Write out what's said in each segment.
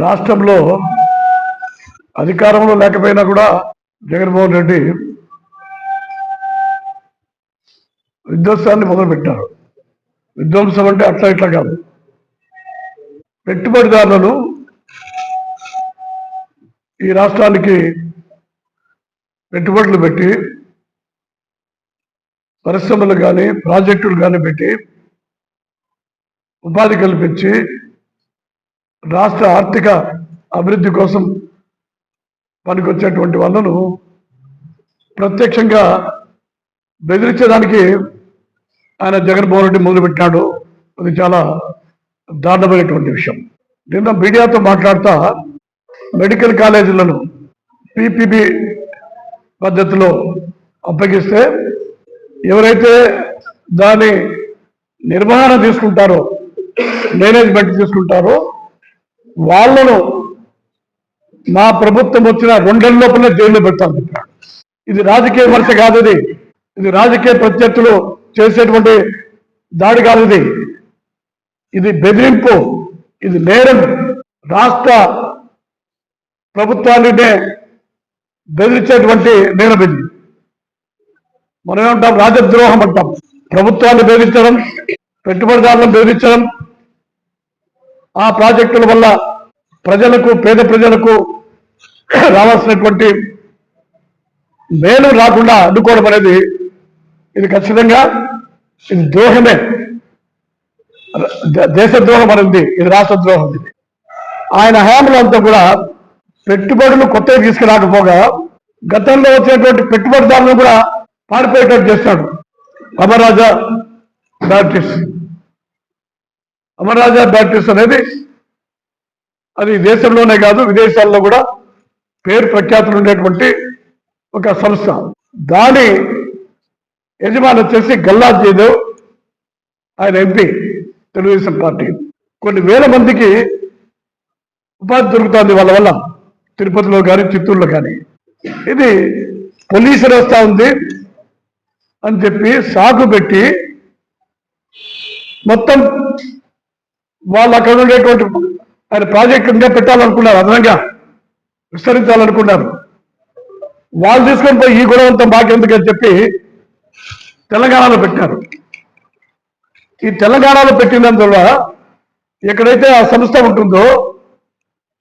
రాష్ట్రంలో అధికారంలో లేకపోయినా కూడా జగన్మోహన్ రెడ్డి విధ్వంసాన్ని మొదలుపెట్టారు. విధ్వంసం అంటే అట్లా ఇట్లా కాదు. పెట్టుబడిదారులను ఈ రాష్ట్రానికి పెట్టుబడులు పెట్టి పరిశ్రమలు కానీ ప్రాజెక్టులు కానీ పెట్టి ఉపాధి కల్పించి రాష్ట్ర ఆర్థిక అభివృద్ధి కోసం పనికొచ్చేటువంటి వాళ్ళను ప్రత్యక్షంగా బెదిరించడానికి ఆయన జగన్మోహన్ రెడ్డి మొదలుపెట్టినాడు. అది చాలా దారుణమైనటువంటి విషయం. నిన్న మీడియాతో మాట్లాడుతా మెడికల్ కాలేజీలను పిపిబి పద్ధతిలో అప్పగిస్తే ఎవరైతే దాని నిర్వహణ తీసుకుంటారో మేనేజ్మెంట్ తీసుకుంటారో వాళ్ళను మా ప్రభుత్వం వచ్చిన రెండేళ్ళ లోపలే జైల్లో పెడతాను ఇది రాజకీయ వరుస కాదు ఇది. ఇది రాజకీయ ప్రత్యర్థులు చేసేటువంటి దాడి కాదు ఇది. బెదిరింపు ఇది నేరం. రాష్ట్ర ప్రభుత్వాన్ని బెదిరించేటువంటి నేరం ఇది. మనం ఏమంటాం? రాజద్రోహం అంటాం. ప్రభుత్వాన్ని బెదిరించడం పెట్టుబడిదారులను బెదిరించడం ఆ ప్రాజెక్టుల వల్ల ప్రజలకు పేద ప్రజలకు రావాల్సినటువంటి మేలు రాకుండా అడ్డుకోవడం అనేది ఇది ఖచ్చితంగా ఇది ద్రోహమే. దేశ దేశద్రోహం అనేది ఇది రాష్ట్ర ద్రోహం ఇది. ఆయన హయాంలో అంతా కూడా పెట్టుబడులు కొత్తగా తీసుకురాకపోగా గతంలో వచ్చినటువంటి పెట్టుబడిదారులను కూడా పారిపోయేటట్టు చేస్తాడు. అమరరాజా బ్యాప్టిస్ట్. అమరరాజా బ్యాప్టిస్ట్ అనేది అది దేశంలోనే కాదు విదేశాల్లో కూడా పేరు ప్రఖ్యాతులు ఉండేటువంటి ఒక సంస్థ. దాని యజమాని వచ్చేసి గల్లా జయదేవ్ ఆయన ఎంపీ తెలుగుదేశం పార్టీ. కొన్ని వేల మందికి ఉపాధి దొరుకుతుంది వాళ్ళ వల్ల తిరుపతిలో కానీ చిత్తూరులో కానీ ఇది పోలీసు వ్యవస్థ ఉంది అని చెప్పి సాకు పెట్టి మొత్తం వాళ్ళు అక్కడ ఉండేటువంటి ఆయన ప్రాజెక్ట్ ఇంకా పెట్టాలనుకున్నారు అదనంగా విస్తరించాలనుకున్నారు. వాళ్ళు తీసుకొని పోయి ఈ గొడవ అంతా మాకెందుకని చెప్పి తెలంగాణలో పెట్టారు ఈ తెలంగాణలో పెట్టినందువల్ల ఎక్కడైతే ఆ సంస్థ ఉంటుందో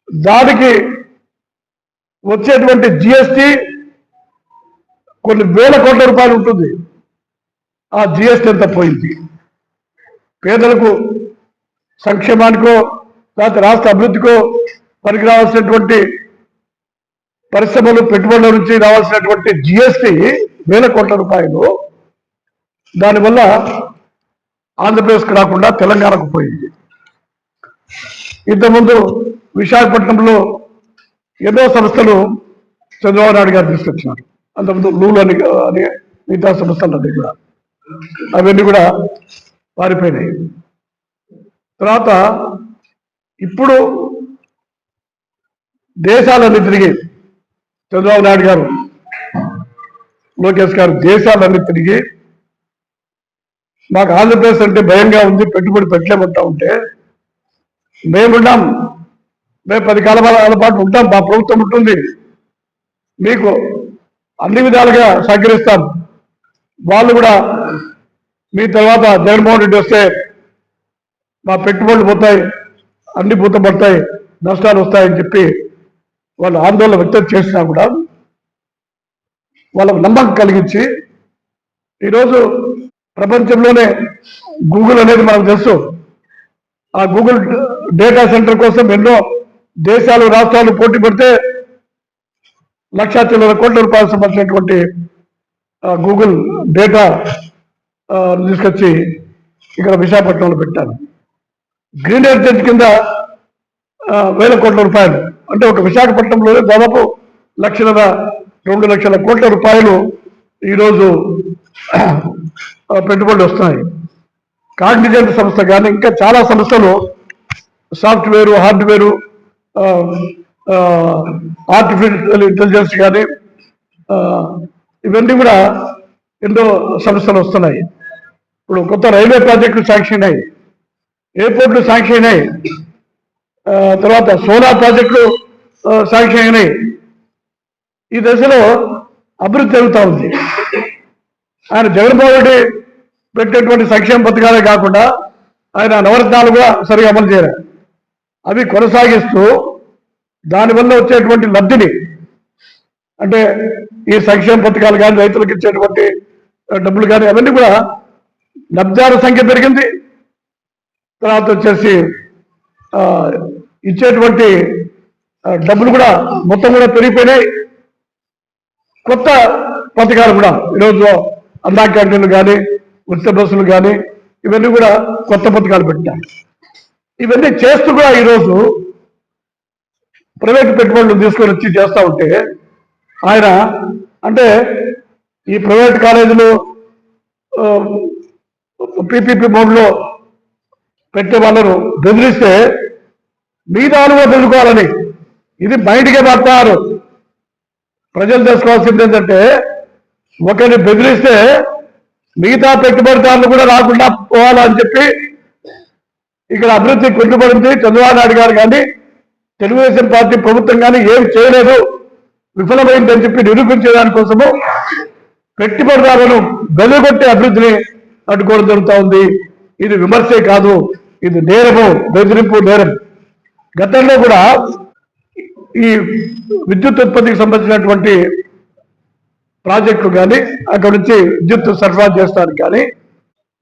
దానికి వచ్చేటువంటి జిఎస్టి కొన్ని వేల కోట్ల రూపాయలు ఉంటుంది. ఆ జిఎస్టి అంతా పోయింది? పేదలకు సంక్షేమానికో లేకపోతే రాష్ట్ర అభివృద్ధికో పనికి రావాల్సినటువంటి పరిశ్రమలు పెట్టుబడుల నుంచి రావాల్సినటువంటి జిఎస్టి వేల కోట్ల రూపాయలు దానివల్ల ఆంధ్రప్రదేశ్కి రాకుండా తెలంగాణకు పోయింది. ఇంతకుముందు విశాఖపట్నంలో ఎన్నో సంస్థలు చంద్రబాబు నాయుడు గారు తీసుకొచ్చినారు అంతకుముందు లూలు అని అని మిగతా సంస్థలు అన్ని కూడా. అవన్నీ కూడా పారిపోయినాయి. తర్వాత ఇప్పుడు దేశాలన్నీ తిరిగి చంద్రబాబు నాయుడు గారు లోకేష్ గారు దేశాలన్నీ తిరిగి మాకు ఆంధ్రప్రదేశ్ అంటే భయంగా ఉంది పెట్టుబడి పెట్టలేమంటా ఉంటే మేమున్నాం మేము పది కాలాల పాటు ఉంటాం మా ప్రభుత్వం ఉంటుంది. మీకు అన్ని విధాలుగా సహకరిస్తాం. వాళ్ళు కూడా మీ తర్వాత జగన్మోహన్ రెడ్డి వస్తే మా పెట్టుబడులు పోతాయి అన్ని పూతపడతాయి నష్టాలు వస్తాయని చెప్పి వాళ్ళు ఆందోళన వ్యక్తం చేసినా కూడా వాళ్ళకు నమ్మకం కలిగించి ఈరోజు ప్రపంచంలోనే గూగుల్ అనేది మనకు తెలుసు. ఆ గూగుల్ డేటా సెంటర్ కోసం ఎన్నో దేశాలు రాష్ట్రాలు పోటీ పడితే లక్ష చిల్లర కోట్ల రూపాయలు సంబంధించినటువంటి గూగుల్ డేటా తీసుకొచ్చి ఇక్కడ విశాఖపట్నంలో పెట్టాను గ్రీన్ హెరిటేజ్ కింద వేల కోట్ల రూపాయలు. అంటే ఒక విశాఖపట్నంలోనే దాదాపు లక్షల రెండు లక్షల కోట్ల రూపాయలు ఈరోజు పెట్టుబడులు వస్తున్నాయి. కాగ్నిజెంట్ సంస్థ కానీ ఇంకా చాలా సంస్థలు సాఫ్ట్వేర్ హార్డ్వేరు ఆర్టిఫిషియల్ ఇంటెలిజెన్స్ కానీ ఇవన్నీ కూడా ఎన్నో సంస్థలు వస్తున్నాయి. ఇప్పుడు కొత్త రైల్వే ప్రాజెక్టులు శాంక్షన్ అయ్యాయి ఎయిర్పోర్ట్లు శాంక్షన్ అయినాయి. తర్వాత సోలార్ ప్రాజెక్టులు శాంక్షన్ అయినాయి. ఈ దశలో అభివృద్ధి జరుగుతూ ఉంది. ఆయన జగన్మోహన్ రెడ్డి పెట్టినటువంటి సంక్షేమ పథకాలే కాకుండా ఆయన నవరత్నాలు కూడా సరిగా అమలు చేయరు అవి కొనసాగిస్తూ దానివల్ల వచ్చేటువంటి లబ్ధిని అంటే ఈ సంక్షేమ పథకాలు కానీ రైతులకు ఇచ్చేటువంటి డబ్బులు కానీ అవన్నీ కూడా లబ్ధాల సంఖ్య పెరిగింది. తర్వాత వచ్చేసి ఇచ్చేటువంటి డబ్బులు కూడా మొత్తం కూడా పెరిగిపోయినాయి. కొత్త పథకాలు కూడా ఈరోజు అన్నా క్యాంటీన్లు కానీ ఉచిత బస్సులు కానీ ఇవన్నీ కూడా కొత్త పథకాలు పెట్టారు ఇవన్నీ చేస్తూ కూడా ఈరోజు ప్రైవేట్ పెట్టుబడులు తీసుకొని వచ్చి చేస్తూ ఉంటే ఆయన అంటే ఈ ప్రైవేట్ కాలేజీలు పీపీపీ మోడ్లో పెట్టే వాళ్ళను బెదిరిస్తే మిగతా అనుమతి ఎదుర్కోవాలని ఇది బయటికే పడతారు ప్రజలు తెలుసుకోవాల్సింది ఏంటంటే ఒకరిని బెదిరిస్తే మిగతా పెట్టుబడిదారులు కూడా రాకుండా పోవాలని చెప్పి ఇక్కడ అభివృద్ధి కుంటుపడింది చంద్రబాబు నాయుడు గారు కానీ తెలుగుదేశం పార్టీ ప్రభుత్వం కానీ ఏం చేయలేదు విఫలమైందని చెప్పి నిరూపించేదానికోసము పెట్టుబడిదారులను బెదరగొట్టే అభివృద్ధిని అడ్డుకోవడం జరుగుతూ ఉంది. ఇది విమర్శే కాదు ఇది నేరము బెదిరింపు నేరం. గతంలో కూడా ఈ విద్యుత్ ఉత్పత్తికి సంబంధించినటువంటి ప్రాజెక్టులు కానీ అక్కడ నుంచి విద్యుత్ సరఫరా చేస్తానికి కానీ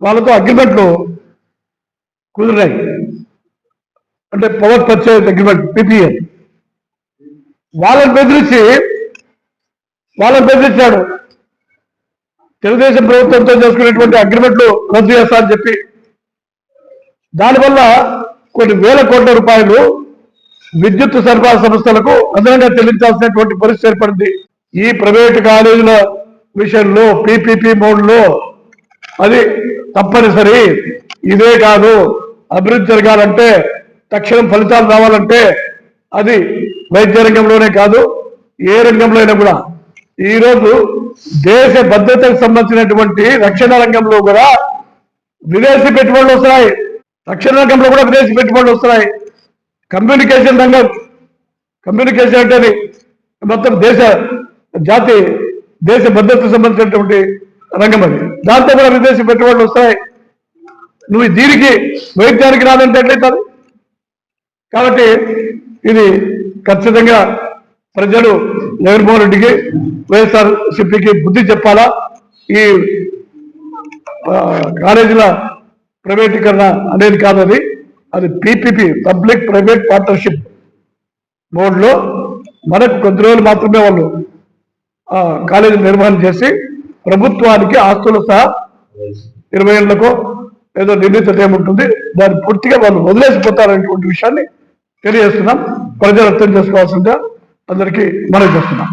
వాళ్ళతో అగ్రిమెంట్లు కుదిరినాయి. అంటే పవర్ పర్చేజ్ అగ్రిమెంట్ పిపిఎల్ వాళ్ళని బెదిరించి వాళ్ళని బెదిరించాడు. తెలుగుదేశం ప్రభుత్వంతో చేసుకునేటువంటి అగ్రిమెంట్లు రద్దు చేస్తా చెప్పి. దానివల్ల కొన్ని వేల కోట్ల రూపాయలు విద్యుత్ సరఫరా సంస్థలకు అదనంగా చెల్లించాల్సినటువంటి పరిస్థితి ఏర్పడింది. ఈ ప్రైవేట్ కాలేజీల విషయంలో పీపీపీ మోడ్లో అది తప్పనిసరి. ఇదే కాదు అభివృద్ధి జరగాలంటే తక్షణం ఫలితాలు రావాలంటే అది వైద్య రంగంలోనే కాదు ఏ రంగంలో అయినా కూడా. ఈరోజు దేశ భద్రతకు సంబంధించినటువంటి రక్షణ రంగంలో కూడా విదేశీ పెట్టుబడులు వస్తున్నాయి. రక్షణ రంగంలో కూడా విదేశీ పెట్టుబడులు వస్తున్నాయి. కమ్యూనికేషన్ రంగం కమ్యూనికేషన్ అంటే అది మొత్తం దేశ జాతి దేశ భద్రతకు సంబంధించినటువంటి రంగం అది. దాంతో కూడా విదేశీ పెట్టుబడులు వస్తాయి. నువ్వు దీనికి వైద్యానికి రాదంటే ఎట్లయితుంది? కాబట్టి ఇది ఖచ్చితంగా ప్రజలు జగన్మోహన్ రెడ్డికి వైఎస్ఆర్ సిపికి బుద్ధి చెప్పాలా? ఈ కాలేజీల ప్రైవేటీకరణ అనేది కాదు అది అది పీపీపీ పబ్లిక్ ప్రైవేట్ పార్ట్నర్షిప్ మోడ్లో మనకు కొద్ది రోజులు మాత్రమే వాళ్ళు కాలేజీ నిర్మాణం చేసి ప్రభుత్వానికి ఆస్తులు సహా ఇరవై ఏళ్ళకు ఏదో నిర్ణీత టైం ఉంటుంది. దాన్ని పూర్తిగా వాళ్ళు వదిలేసిపోతారనేటువంటి విషయాన్ని తెలియజేస్తున్నాం. ప్రజలు అర్థం చేసుకోవాల్సిందిగా అందరికీ మనం చేస్తున్నాం.